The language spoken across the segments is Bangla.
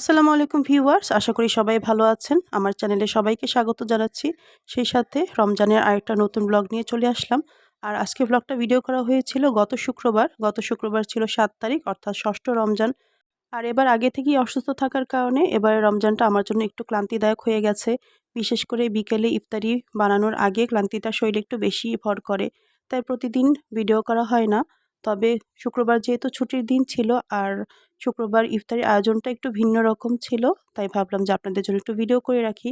আসসালামু আলাইকুম ভিউয়ার্স, আশা করি সবাই ভালো আছেন। আমার চ্যানেলে সবাইকে স্বাগত জানাচ্ছি। সেই সাথে রমজানের আরেকটা নতুন ব্লগ নিয়ে চলে আসলাম। আর আজকে ব্লগটা ভিডিও করা হয়েছিল গত শুক্রবার। গত শুক্রবার ছিল সাত তারিখ, অর্থাৎ ষষ্ঠ রমজান। আর এবার আগে থেকেই অসুস্থ থাকার কারণে এবার রমজানটা আমার জন্য একটু ক্লান্তিদায়ক হয়ে গেছে। বিশেষ করে বিকেলে ইফতারি বানানোর আগে ক্লান্তিটা শরীরে একটু বেশি ভর করে, তাই প্রতিদিন ভিডিও করা হয় না। তবে শুক্রবার যেহেতু ছুটির দিন ছিল আর শুক্রবার ইফতারের আয়োজনটা একটু ভিন্ন রকম ছিল, তাই ভাবলাম যে আপনাদের জন্য একটু ভিডিও করে রাখি।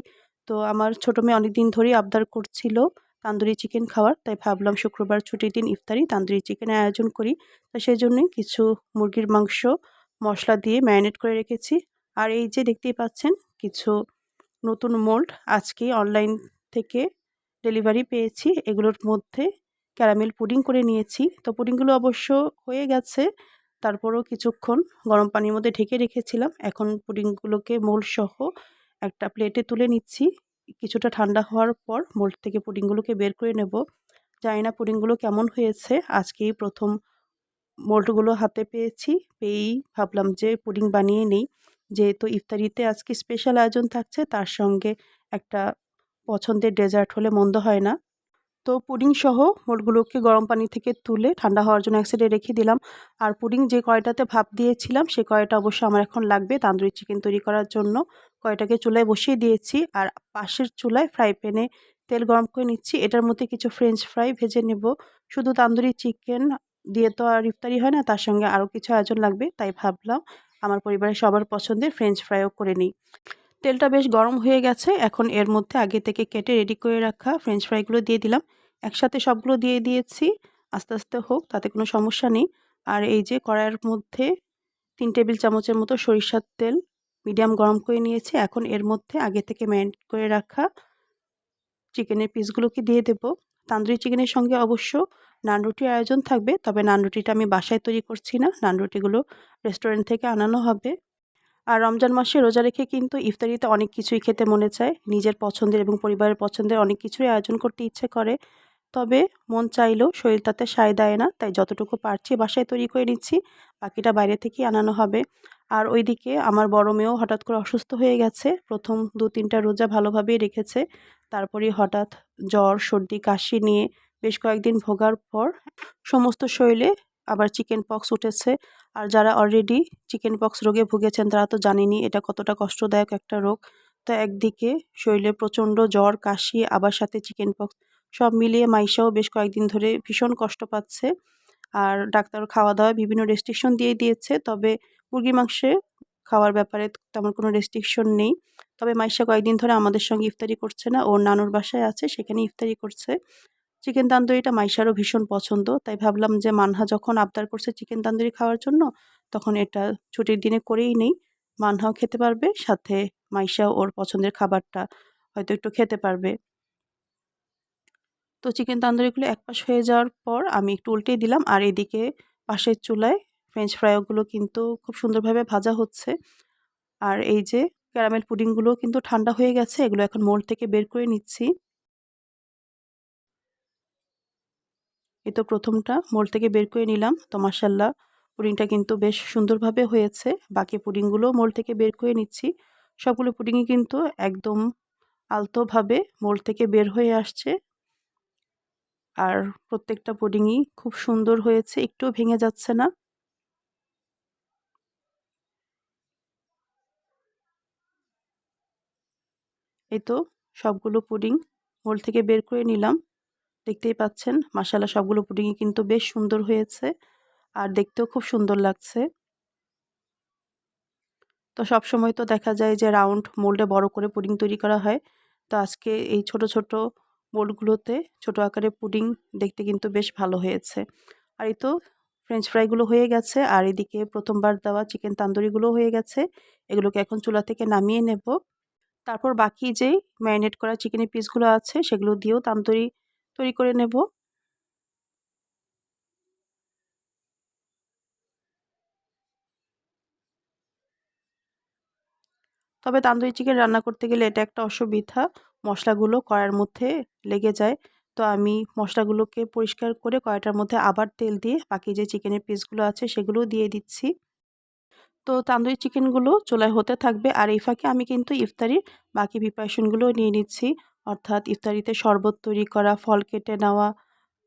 তো আমার ছোটো মেয়ে অনেক দিন ধরেই আবদার করছিল তান্দুরি চিকেন খাওয়ার, তাই ভাবলাম শুক্রবার ছুটির দিন ইফতারি তান্দুরি চিকেনের আয়োজন করি। তো সেই জন্যই কিছু মুরগির মাংস, মশলা দিয়ে ম্যারিনেট করে রেখেছি। আর এই যে দেখতেই পাচ্ছেন, কিছু নতুন মোল্ড আজকে অনলাইন থেকে ডেলিভারি পেয়েছি। এগুলোর মধ্যে ক্যারামেল পুডিং করে নিয়েছি। তো পুডিংগুলো অবশ্য হয়ে গেছে। তারপরও কিছুক্ষণ গরম পানির মধ্যে ঢেকে রেখেছিলাম। এখন পুডিংগুলোকে মোল্ড সহ একটা প্লেটে তুলে নিচ্ছি। কিছুটা ঠান্ডা হওয়ার পর মোল্ড থেকে পুডিংগুলোকে বের করে নেব। জানি না পুডিংগুলো কেমন হয়েছে। আজকেই প্রথম মোল্ডগুলো হাতে পেয়েছি। পেয়েই ভাবলাম যে পুডিং বানিয়ে নেই। যেহেতু ইফতারিতে আজকে স্পেশাল আয়োজন থাকছে, তার সঙ্গে একটা পছন্দের ডেজার্ট হলে মন্দ হয় না। তো পুডিং সহ মোটগুলোকে গরম পানি থেকে তুলে ঠান্ডা হওয়ার জন্য এক সাইডে রেখে দিলাম। আর পুডিং যে কয়টাতে ভাপ দিয়েছিলাম, সে কয়টা অবশ্যই আমার এখন লাগবে তান্দুরি চিকেন তৈরি করার জন্য। কয়টাকে চুলায় বসিয়ে দিয়েছি আর পাশের চুলায় ফ্রাই প্যানে তেল গরম করে নিচ্ছি। এটার মধ্যে কিছু ফ্রেঞ্চ ফ্রাই ভেজে নেব। শুধু তান্দুরি চিকেন দিয়ে তো আর ইফতারি হয় না, তার সঙ্গে আরও কিছু আয়োজন লাগবে, তাই ভাবলাম আমার পরিবারের সবার পছন্দের ফ্রেঞ্চ ফ্রাইও করে নিই। তেলটা বেশ গরম হয়ে গেছে। এখন এর মধ্যে আগে থেকে কেটে রেডি করে রাখা ফ্রেঞ্চ ফ্রাইগুলো দিয়ে দিলাম। একসাথে সবগুলো দিয়ে দিয়েছি। আস্তে আস্তে হোক, তাতে কোনো সমস্যা নেই। আর এই যে কড়াইয়ের মধ্যে তিন টেবিল চামচের মতো সরিষার তেল মিডিয়াম গরম করে নিয়েছি। এখন এর মধ্যে আগে থেকে ম্যারিনেট করে রাখা চিকেনের পিসগুলোকে দিয়ে দেব। তান্দুরি চিকেনের সঙ্গে অবশ্য নান রুটির আয়োজন থাকবে, তবে নান রুটিটা আমি বাসায় তৈরি করছি না। নান রুটিগুলো রেস্টুরেন্ট থেকে আনানো হবে। আর রমজান মাসে রোজা রেখে কিন্তু ইফতারিতে অনেক কিছুই খেতে মনে চায়। নিজের পছন্দের এবং পরিবারের পছন্দের অনেক কিছুই আয়োজন করতে ইচ্ছে করে। তবে মন চাইলেও শরীর তাতে সায় দেয় না, তাই যতটুকু পারছি বাসায় তৈরি করে নিচ্ছি, বাকিটা বাইরে থেকেই আনানো হবে। আর ওইদিকে আমার বড় মেয়েও হঠাৎ করে অসুস্থ হয়ে গেছে। প্রথম দু তিনটা রোজা ভালোভাবেই রেখেছে। তারপরে হঠাৎ জ্বর, সর্দি, কাশি নিয়ে বেশ কয়েকদিন ভোগার পর সমস্ত শরীরে আবার চিকেন পক্স উঠেছে। আর যারা অলরেডি চিকেন পক্স রোগে ভুগেছেন, তারা তো জানেনি এটা কতটা কষ্টদায়ক একটা রোগ। তো একদিকে শরীরে প্রচণ্ড জ্বর, কাশি, আবার সাথে চিকেন পক্স, সব মিলিয়ে মাইশাও বেশ কয়েকদিন ধরে ভীষণ কষ্ট পাচ্ছে। আর ডাক্তার খাওয়া দাওয়া বিভিন্ন রেস্ট্রিকশন দিয়ে দিয়েছে, তবে মুরগির মাংসে খাওয়ার ব্যাপারে তেমন কোনো রেস্ট্রিকশন নেই। তবে মাইশা কয়েকদিন ধরে আমাদের সঙ্গে ইফতারি করছে না ওর নানুর বাসায় আছে, সেখানে ইফতারি করছে। চিকেন তান্দুরিটা মাইশারও ভীষণ পছন্দ। তাই ভাবলাম যে মানহা যখন আবদার করছে চিকেন তান্দুরি খাওয়ার জন্য, তখন এটা ছুটির দিনে করেই নেই। মানহাও খেতে পারবে, সাথে মাইশাও ওর পছন্দের খাবারটা হয়তো একটু খেতে পারবে। তো চিকেন তান্দুরিগুলো এক পাশ হয়ে যাওয়ার পর আমি একটু উল্টে দিলাম, আর এদিকে পাশের চুলায় ফ্রেঞ্চ ফ্রাইগুলো কিন্তু খুব সুন্দরভাবে ভাজা হচ্ছে। আর এই যে ক্যারামেল পুডিংগুলো কিন্তু ঠান্ডা হয়ে গেছে, এগুলো এখন মোল্ড থেকে বের করে নিচ্ছি। এই তো প্রথমটা। মোল থেকে বের করে নিলাম। তো মাসাল্লাহ পুডিংটা কিন্তু বেশ সুন্দরভাবে হয়েছে। বাকি পুডিংগুলো মোল থেকে বের করে নিচ্ছি। সবগুলো পুডিংই কিন্তু একদম আলতোভাবে মোল থেকে বের হয়ে আসছে। আর প্রত্যেকটা পুডিংই খুব সুন্দর হয়েছে, একটুও ভেঙে যাচ্ছে না। এই তো সবগুলো পুডিং মোল থেকে বের করে নিলাম। দেখতেই পাচ্ছেন। মাসালা সবগুলো পুডিংই কিন্তু বেশ সুন্দর হয়েছে। আর দেখতেও খুব সুন্দর লাগছে। তো সব সময় তো দেখা যায় যে রাউন্ড মোল্ডে বড় করে পুডিং তৈরি করা হয়। তো আজকে এই ছোট ছোট মোল্ডগুলোতে ছোট আকারে পুডিং দেখতে কিন্তু বেশ ভালো হয়েছে। আর এই তো ফ্রেঞ্চ ফ্রাইগুলো হয়ে গেছে। আর এদিকে প্রথমবার দেওয়া চিকেন তান্দুরিগুলো হয়ে গেছে। এগুলোকে এখন চুলা থেকে নামিয়ে নেব। তারপর বাকি যেই ম্যারিনেট করা চিকেনের পিসগুলো আছে, সেগুলো দিয়েও তান্দুরি তৈরি করে নেব। তবে তান্দুরি চিকেন রান্না করতে গেলে এটা একটা অসুবিধা। মশলাগুলো কড়ার মধ্যে লেগে যায়। তো আমি মশলাগুলোকে পরিষ্কার করে কড়াইটার মধ্যে আবার তেল দিয়ে বাকি যে চিকেনের পিসগুলো আছে সেগুলোও দিয়ে দিচ্ছি। তো তান্দুরি চিকেনগুলো চুলায় হতে থাকবে। আর এই ফাঁকে আমি কিন্তু ইফতারির বাকি প্রিপারেশনগুলো নিয়ে নিচ্ছি। অর্থাৎ ইফতারিতে শরবত তৈরি করা, ফল কেটে নেওয়া,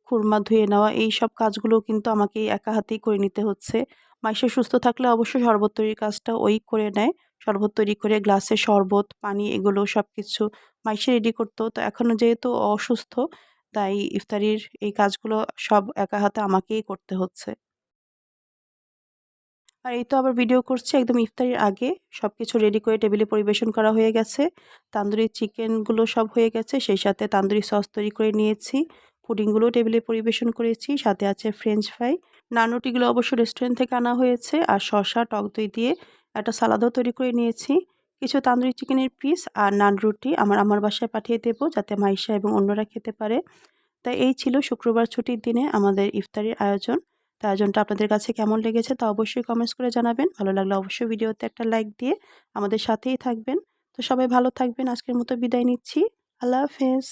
খুরমা ধুয়ে নেওয়া এই সব কাজগুলো কিন্তু আমাকে একা হাতেই করে নিতে হচ্ছে। মাইশা সুস্থ থাকলে অবশ্যই শরবত তৈরির কাজটা ওই করে নেয়। শরবত তৈরি করে গ্লাসে শরবত, পানি এগুলো সব কিছু মাইশা রেডি করতো। তো এখনও যেহেতু অসুস্থ, তাই ইফতারির এই কাজগুলো সব একা হাতে আমাকেই করতে হচ্ছে। আর এই তো আবার ভিডিও করছি, একদম ইফতারির আগে। সব কিছু রেডি করে টেবিলে পরিবেশন করা হয়ে গেছে। তান্দুরি চিকেনগুলো সব হয়ে গেছে, সেই সাথে তান্দুরি সস তৈরি করে নিয়েছি। পুডিংগুলো টেবিলে পরিবেশন করেছি, সাথে আছে ফ্রেঞ্চ ফ্রাই নানুটিগুলো অবশ্য রেস্টুরেন্ট থেকে আনা হয়েছে, আর শসা, টক দই দিয়ে একটা সালাদও তৈরি করে নিয়েছি। কিছু তান্দুরি চিকেনের পিস আর নান রুটি আমার আমার বাসায় পাঠিয়ে দেবো, যাতে মাইশা এবং অন্যরা খেতে পারে। তাই এই ছিল শুক্রবার ছুটির দিনে আমাদের ইফতারির আয়োজন। তা আয়োজনটা আপনাদের কাছে কেমন লেগেছে তা অবশ্যই কমেন্টস করে জানাবেন। ভালো লাগলে অবশ্যই ভিডিওতে একটা লাইক দিয়ে আমাদের সাথেই থাকবেন। তো সবাই ভালো থাকবেন। আজকের মতো বিদায় নিচ্ছি। আল্লাহ হাফেজ।